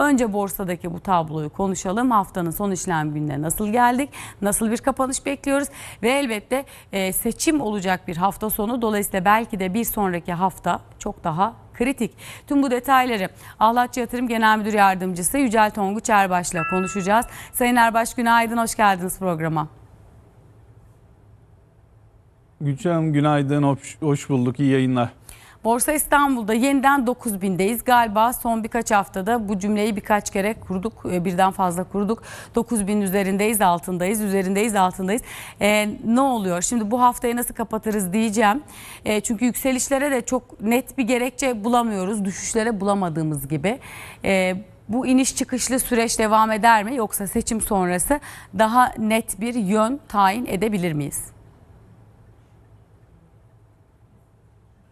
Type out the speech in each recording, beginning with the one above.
Önce borsadaki bu tabloyu konuşalım. Haftanın son işlem gününe nasıl geldik? Nasıl bir kapanış bekliyoruz? Ve elbette e, seçim olacak bir hafta sonu. Dolayısıyla belki de bir sonraki hafta çok daha kritik. Tüm bu detayları Ahlatçı Yatırım Genel Müdür Yardımcısı Yücel Tonguç Erbaş'la konuşacağız. Sayın Erbaş günaydın, hoş geldiniz programa. Gülçin günaydın, hoş, hoş bulduk, iyi yayınlar. Borsa İstanbul'da yeniden 9000'deyiz. Galiba son birkaç haftada bu cümleyi birkaç kere kurduk. e, Birden fazla kurduk. 9000 üzerindeyiz, altındayız, üzerindeyiz, altındayız. Ee, ne oluyor? Şimdi bu haftayı nasıl kapatırız diyeceğim. Ee, çünkü yükselişlere de çok net bir gerekçe bulamıyoruz. Düşüşlere bulamadığımız gibi. Ee, bu iniş çıkışlı süreç devam eder mi? Yoksa seçim sonrası daha net bir yön tayin edebilir miyiz?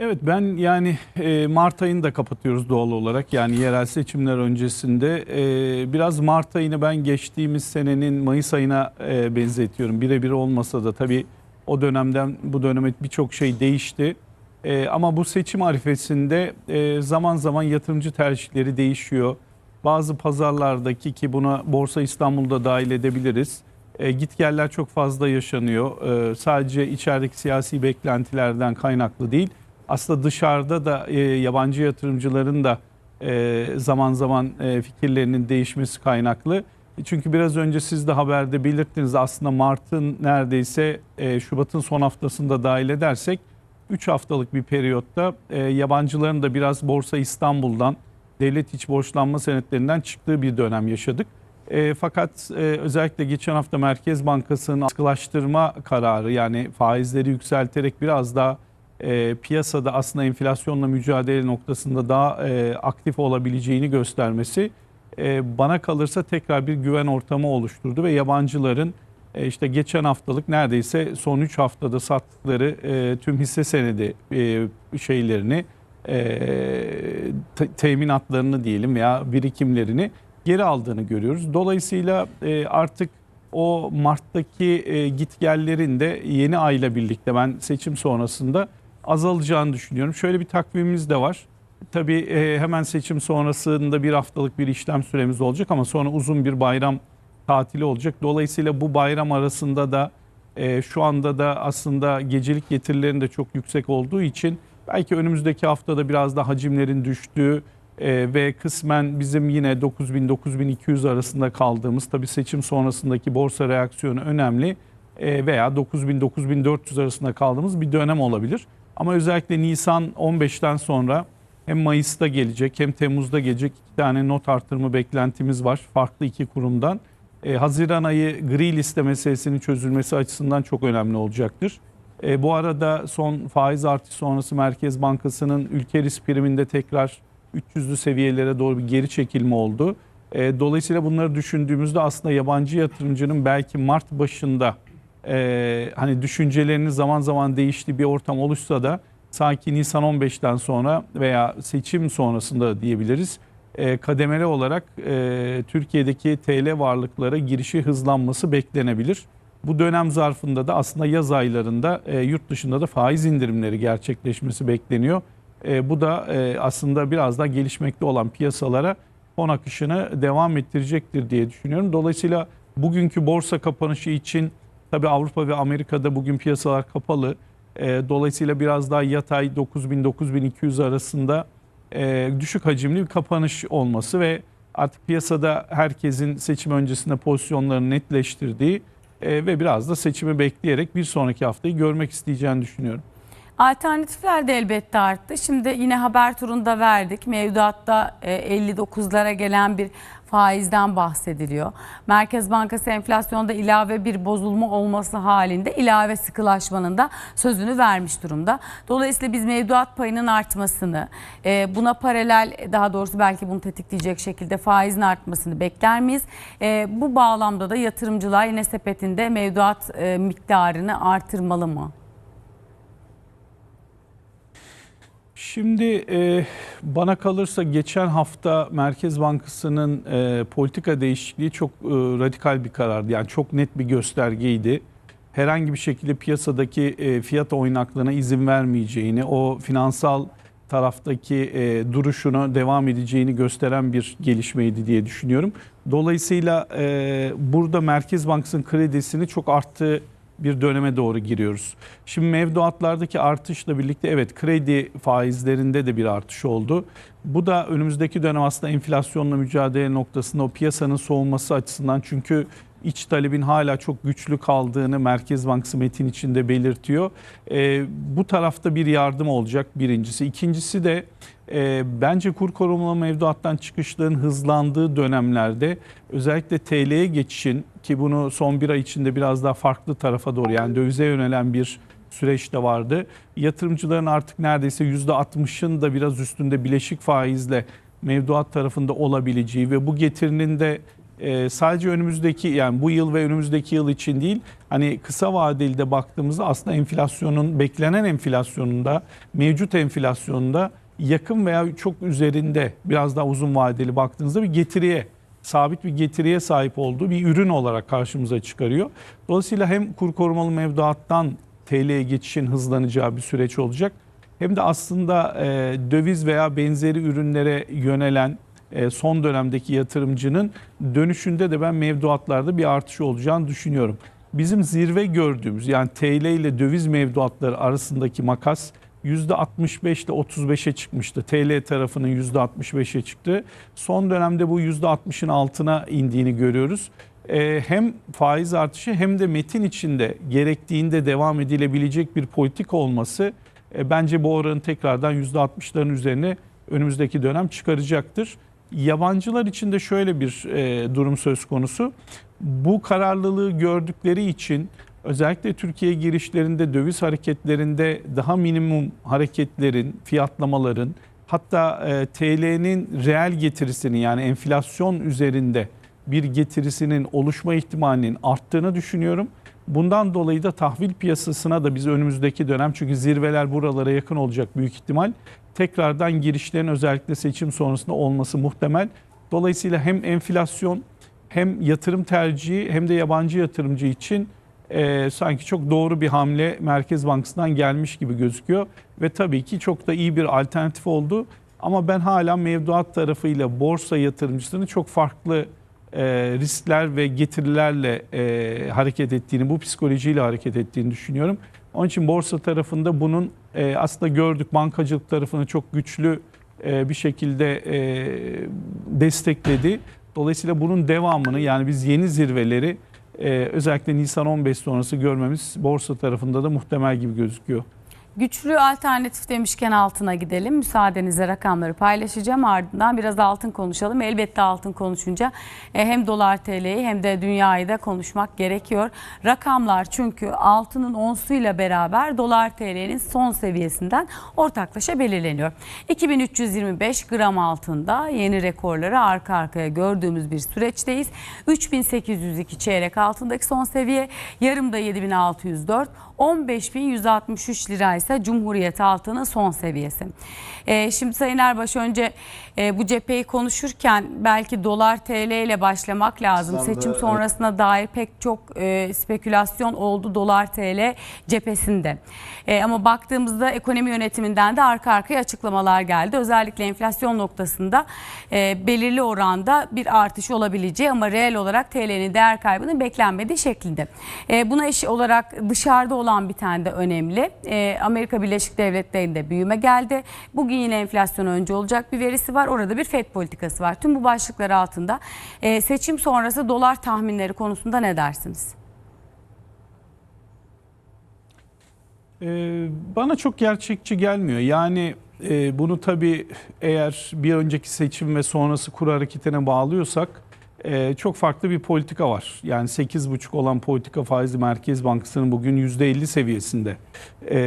Evet ben yani e, Mart ayını da kapatıyoruz doğal olarak. Yani yerel seçimler öncesinde e, biraz Mart ayını ben geçtiğimiz senenin Mayıs ayına e, benzetiyorum. Birebir olmasa da tabii o dönemden bu döneme birçok şey değişti. Ama bu seçim arifesinde zaman zaman yatırımcı tercihleri değişiyor. Bazı pazarlardaki ki buna Borsa İstanbul'da dahil edebiliriz. E, gitgeller çok fazla yaşanıyor. Sadece içerideki siyasi beklentilerden kaynaklı değil. Aslında dışarıda da e, yabancı yatırımcıların da e, zaman zaman e, fikirlerinin değişmesi kaynaklı. E, Çünkü biraz önce siz de haberde belirttiniz aslında Mart'ın neredeyse e, Şubat'ın son haftasında dahil edersek 3 haftalık bir periyotta e, yabancıların da biraz Borsa İstanbul'dan devlet iç borçlanma senetlerinden çıktığı bir dönem yaşadık. E, fakat e, özellikle geçen hafta Merkez Bankası'nın sıkılaştırma kararı yani faizleri yükselterek biraz daha e, piyasada aslında enflasyonla mücadele noktasında daha e, aktif olabileceğini göstermesi e, bana kalırsa tekrar bir güven ortamı oluşturdu ve yabancıların e, işte geçen haftalık neredeyse son 3 haftada sattıkları e, tüm hisse senedi e, şeylerini e, te- teminatlarını diyelim veya birikimlerini geri aldığını görüyoruz. Dolayısıyla e, artık o Mart'taki e, gitgellerin de yeni ayla birlikte ben seçim sonrasında azalacağını düşünüyorum. Şöyle bir takvimimiz de var. Tabii e, hemen seçim sonrasında bir haftalık bir işlem süremiz olacak ama sonra uzun bir bayram tatili olacak. Dolayısıyla bu bayram arasında da e, şu anda da aslında gecelik getirilerin de çok yüksek olduğu için belki önümüzdeki haftada biraz da hacimlerin düştüğü e, ve kısmen bizim yine 9000-9200 arasında kaldığımız tabii seçim sonrasındaki borsa reaksiyonu önemli veya 9000-9400 arasında kaldığımız bir dönem olabilir. Ama özellikle Nisan 15'ten sonra hem Mayıs'ta gelecek hem Temmuz'da gelecek iki tane not artırımı beklentimiz var farklı iki kurumdan. E, Haziran ayı gri liste meselesinin çözülmesi açısından çok önemli olacaktır. E, bu arada son faiz artışı sonrası Merkez Bankası'nın ülke risk priminde tekrar 300'lü seviyelere doğru bir geri çekilme oldu. E, dolayısıyla bunları düşündüğümüzde aslında yabancı yatırımcının belki Mart başında e, hani düşüncelerinin zaman zaman değiştiği bir ortam oluşsa da sanki Nisan 15'ten sonra veya seçim sonrasında diyebiliriz e, kademeli olarak e, Türkiye'deki TL varlıklara girişi hızlanması beklenebilir. Bu dönem zarfında da aslında yaz aylarında e, yurt dışında da faiz indirimleri gerçekleşmesi bekleniyor. E, bu da e, aslında biraz daha gelişmekte olan piyasalara fon akışını devam ettirecektir diye düşünüyorum. Dolayısıyla bugünkü borsa kapanışı için tabii Avrupa ve Amerika'da bugün piyasalar kapalı. E, dolayısıyla biraz daha yatay 9000-9200 arasında e, düşük hacimli bir kapanış olması ve artık piyasada herkesin seçim öncesinde pozisyonlarını netleştirdiği e, ve biraz da seçimi bekleyerek bir sonraki haftayı görmek isteyeceğini düşünüyorum. Alternatifler de elbette arttı. Şimdi yine haber turunda verdik. Mevduatta e, 59'lara gelen bir faizden bahsediliyor. Merkez Bankası enflasyonda ilave bir bozulma olması halinde ilave sıkılaşmanın da sözünü vermiş durumda. Dolayısıyla biz mevduat payının artmasını, e, buna paralel daha doğrusu belki bunu tetikleyecek şekilde faizin artmasını bekler miyiz? E, bu bağlamda da yatırımcılar yine sepetinde mevduat e, miktarını artırmalı mı? Şimdi e, bana kalırsa geçen hafta Merkez Bankası'nın e, politika değişikliği çok e, radikal bir karardı. Yani çok net bir göstergeydi. Herhangi bir şekilde piyasadaki e, fiyat oynaklığına izin vermeyeceğini, o finansal taraftaki e, duruşunu devam edeceğini gösteren bir gelişmeydi diye düşünüyorum. Dolayısıyla e, burada Merkez Bankası'nın kredisini çok arttığı bir döneme doğru giriyoruz. Şimdi mevduatlardaki artışla birlikte evet kredi faizlerinde de bir artış oldu. Bu da önümüzdeki dönem aslında enflasyonla mücadele noktasında o piyasanın soğuması açısından çünkü iç talebin hala çok güçlü kaldığını Merkez Bankası metin içinde belirtiyor. E, bu tarafta bir yardım olacak birincisi. İkincisi de e, bence kur korumalı mevduattan çıkışların hızlandığı dönemlerde özellikle TL'ye geçişin ki bunu son bir ay içinde biraz daha farklı tarafa doğru yani dövize yönelen bir süreç de vardı. Yatırımcıların artık neredeyse %60'ın da biraz üstünde bileşik faizle mevduat tarafında olabileceği ve bu getirinin de e, sadece önümüzdeki yani bu yıl ve önümüzdeki yıl için değil hani kısa vadeli de baktığımızda aslında enflasyonun beklenen enflasyonunda mevcut enflasyonunda yakın veya çok üzerinde biraz daha uzun vadeli baktığınızda bir getiriye sabit bir getiriye sahip olduğu bir ürün olarak karşımıza çıkarıyor. Dolayısıyla hem kur korumalı mevduattan TL'ye geçişin hızlanacağı bir süreç olacak. Hem de aslında e, döviz veya benzeri ürünlere yönelen e, son dönemdeki yatırımcının dönüşünde de ben mevduatlarda bir artış olacağını düşünüyorum. Bizim zirve gördüğümüz yani TL ile döviz mevduatları arasındaki makas %65 ile 35'e çıkmıştı. TL tarafının %65'e çıktı. Son dönemde bu %60'ın altına indiğini görüyoruz. Ee, hem faiz artışı hem de metin içinde gerektiğinde devam edilebilecek bir politik olması e, bence bu oranı tekrardan %60'ların üzerine önümüzdeki dönem çıkaracaktır. Yabancılar için de şöyle bir e, durum söz konusu. Bu kararlılığı gördükleri için özellikle Türkiye girişlerinde döviz hareketlerinde daha minimum hareketlerin, fiyatlamaların hatta e, TL'nin reel getirisinin yani enflasyon üzerinde bir getirisinin oluşma ihtimalinin arttığını düşünüyorum. Bundan dolayı da tahvil piyasasına da biz önümüzdeki dönem çünkü zirveler buralara yakın olacak büyük ihtimal. Tekrardan girişlerin özellikle seçim sonrasında olması muhtemel. Dolayısıyla hem enflasyon hem yatırım tercihi hem de yabancı yatırımcı için e, sanki çok doğru bir hamle Merkez Bankası'ndan gelmiş gibi gözüküyor. Ve tabii ki çok da iyi bir alternatif oldu. Ama ben hala mevduat tarafıyla borsa yatırımcısının çok farklı e, riskler ve getirilerle e, hareket ettiğini, bu psikolojiyle hareket ettiğini düşünüyorum. Onun için borsa tarafında bunun e, aslında gördük bankacılık tarafını çok güçlü e, bir şekilde e, destekledi. Dolayısıyla bunun devamını yani biz yeni zirveleri özellikle Nisan 15 sonrası görmemiz borsa tarafında da muhtemel gibi gözüküyor. Güçlü alternatif demişken altına gidelim. Müsaadenizle rakamları paylaşacağım. Ardından biraz altın konuşalım. Elbette altın konuşunca e, hem dolar TL'yi hem de dünyayı da konuşmak gerekiyor. Rakamlar çünkü altının onsuyla beraber dolar TL'nin son seviyesinden ortaklaşa belirleniyor. 2325 gram altında yeni rekorları arka arkaya gördüğümüz bir süreçteyiz. 3802 çeyrek altındaki son seviye, yarımda 7604, 15.163 lira ise Cumhuriyet altının son seviyesi. Ee, şimdi Sayın Erbaş önce e, bu cepheyi konuşurken belki dolar TL ile başlamak lazım. Aslında, Seçim evet. sonrasına dair pek çok e, spekülasyon oldu dolar TL cephesinde. E, ama baktığımızda ekonomi yönetiminden de arka arkaya açıklamalar geldi. Özellikle enflasyon noktasında e, belirli oranda bir artış olabileceği ama reel olarak TL'nin değer kaybının beklenmediği şeklinde. E, buna eş olarak dışarıda olan bir tane de önemli. E, Amerika Birleşik Devletleri'nde büyüme geldi. Bugün yine enflasyon önce olacak bir verisi var. Orada bir FED politikası var. Tüm bu başlıklar altında e, seçim sonrası dolar tahminleri konusunda ne dersiniz? Ee, bana çok gerçekçi gelmiyor. Yani e, bunu tabii eğer bir önceki seçim ve sonrası kur hareketine bağlıyorsak e, çok farklı bir politika var. Yani 8,5 olan politika faizi Merkez Bankası'nın bugün %50 seviyesinde. E,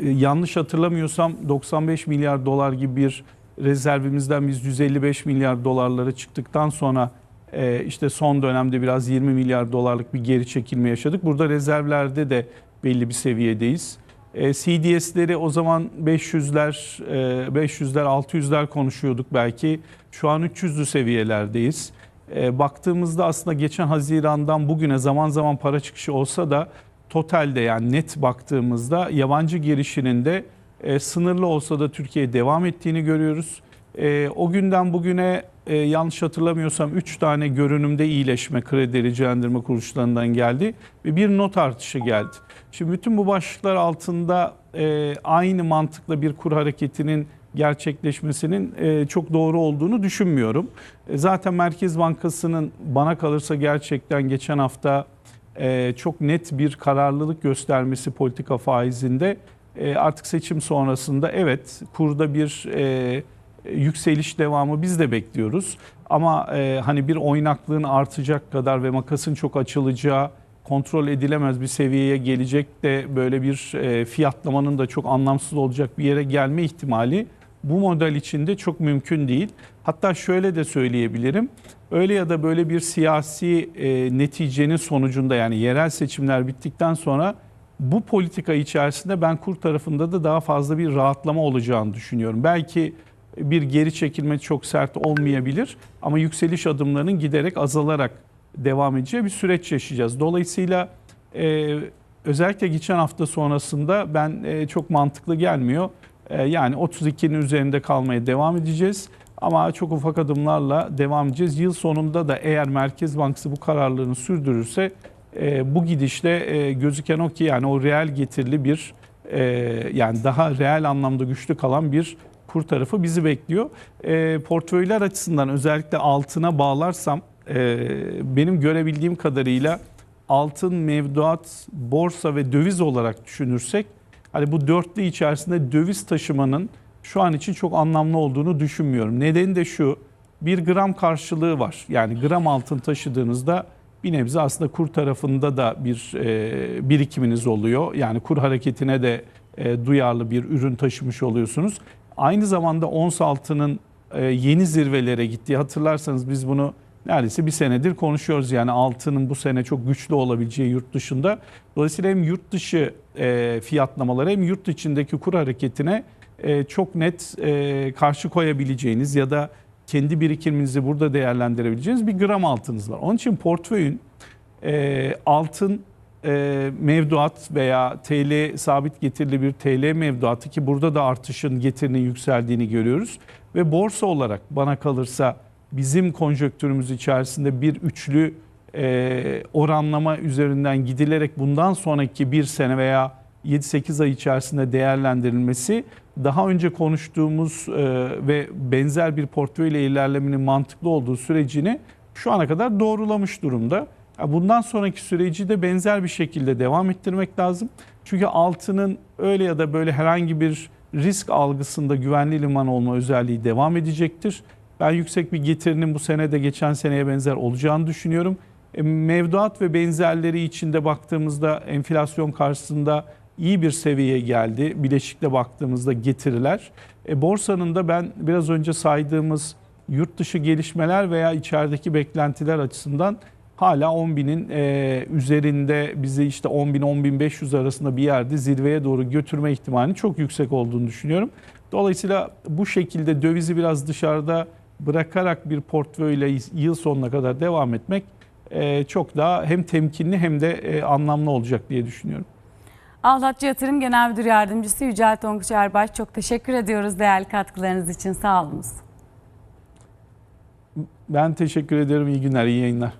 yanlış hatırlamıyorsam 95 milyar dolar gibi bir rezervimizden biz 155 milyar dolarlara çıktıktan sonra e, işte son dönemde biraz 20 milyar dolarlık bir geri çekilme yaşadık. Burada rezervlerde de belli bir seviyedeyiz. E, CDS'leri o zaman 500'ler, e, 500'ler, 600'ler konuşuyorduk belki. Şu an 300'lü seviyelerdeyiz. E, baktığımızda aslında geçen Haziran'dan bugüne zaman zaman para çıkışı olsa da totalde yani net baktığımızda yabancı girişinin de e, sınırlı olsa da Türkiye'ye devam ettiğini görüyoruz. O günden bugüne e, yanlış hatırlamıyorsam 3 tane görünümde iyileşme kredi ricalendirme kuruluşlarından geldi ve bir not artışı geldi. Şimdi bütün bu başlıklar altında e, aynı mantıkla bir kur hareketinin gerçekleşmesinin e, çok doğru olduğunu düşünmüyorum. E, zaten Merkez Bankası'nın bana kalırsa gerçekten geçen hafta e, çok net bir kararlılık göstermesi politika faizinde e, artık seçim sonrasında evet kurda bir e, yükseliş devamı biz de bekliyoruz. Ama e, hani bir oynaklığın artacak kadar ve makasın çok açılacağı kontrol edilemez bir seviyeye gelecek de böyle bir e, fiyatlamanın da çok anlamsız olacak bir yere gelme ihtimali bu model içinde çok mümkün değil. Hatta şöyle de söyleyebilirim. Öyle ya da böyle bir siyasi e, neticenin sonucunda yani yerel seçimler bittikten sonra bu politika içerisinde ben kur tarafında da daha fazla bir rahatlama olacağını düşünüyorum. Belki bir geri çekilme çok sert olmayabilir ama yükseliş adımlarının giderek azalarak devam edeceği bir süreç yaşayacağız. Dolayısıyla e, özellikle geçen hafta sonrasında ben e, çok mantıklı gelmiyor. E, yani 32'nin üzerinde kalmaya devam edeceğiz. Ama çok ufak adımlarla devam edeceğiz. Yıl sonunda da eğer Merkez Bankası bu kararlarını sürdürürse e, bu gidişle e, gözüken o ki yani o reel getirili bir e, yani daha reel anlamda güçlü kalan bir kur tarafı bizi bekliyor. E, portföyler açısından özellikle altına bağlarsam e, benim görebildiğim kadarıyla altın, mevduat, borsa ve döviz olarak düşünürsek hani bu dörtlü içerisinde döviz taşımanın şu an için çok anlamlı olduğunu düşünmüyorum. Nedeni de şu bir gram karşılığı var. Yani gram altın taşıdığınızda bir nebze aslında kur tarafında da bir e, birikiminiz oluyor. Yani kur hareketine de e, duyarlı bir ürün taşımış oluyorsunuz. Aynı zamanda ons altının e, yeni zirvelere gittiği hatırlarsanız biz bunu neredeyse bir senedir konuşuyoruz. Yani altının bu sene çok güçlü olabileceği yurt dışında. Dolayısıyla hem yurt dışı e, fiyatlamaları hem yurt içindeki kur hareketine e, çok net karşı koyabileceğiniz ya da kendi birikiminizi burada değerlendirebileceğiniz bir gram altınız var. Onun için portföyün altın e, mevduat veya TL sabit getirili bir TL mevduatı ki burada da artışın getirinin yükseldiğini görüyoruz. Ve borsa olarak bana kalırsa bizim konjöktürümüz içerisinde bir üçlü e, oranlama üzerinden gidilerek bundan sonraki bir sene veya 7-8 ay içerisinde değerlendirilmesi daha önce konuştuğumuz e, ve benzer bir portföyle ilerlemenin mantıklı olduğu sürecini şu ana kadar doğrulamış durumda. Bundan sonraki süreci de benzer bir şekilde devam ettirmek lazım. Çünkü altının öyle ya da böyle herhangi bir risk algısında güvenli liman olma özelliği devam edecektir. Ben yüksek bir getirinin bu sene de geçen seneye benzer olacağını düşünüyorum. E, Mevduat ve benzerleri içinde baktığımızda enflasyon karşısında iyi bir seviyeye geldi. Bileşikle baktığımızda getiriler. E, borsanın da ben biraz önce saydığımız yurt dışı gelişmeler veya içerideki beklentiler açısından hala 10 binin e, üzerinde bizi işte 10 bin 10 bin 500 arasında bir yerde zirveye doğru götürme ihtimalinin çok yüksek olduğunu düşünüyorum. Dolayısıyla bu şekilde dövizi biraz dışarıda bırakarak bir portföyle yıl sonuna kadar devam etmek e, çok daha hem temkinli hem de e, anlamlı olacak diye düşünüyorum. Ahlatçı Yatırım Genel Müdür Yardımcısı Yücel Tonguç Erbaş çok teşekkür ediyoruz değerli katkılarınız için. Sağ olunuz. Ben teşekkür ederim. İyi günler, iyi yayınlar.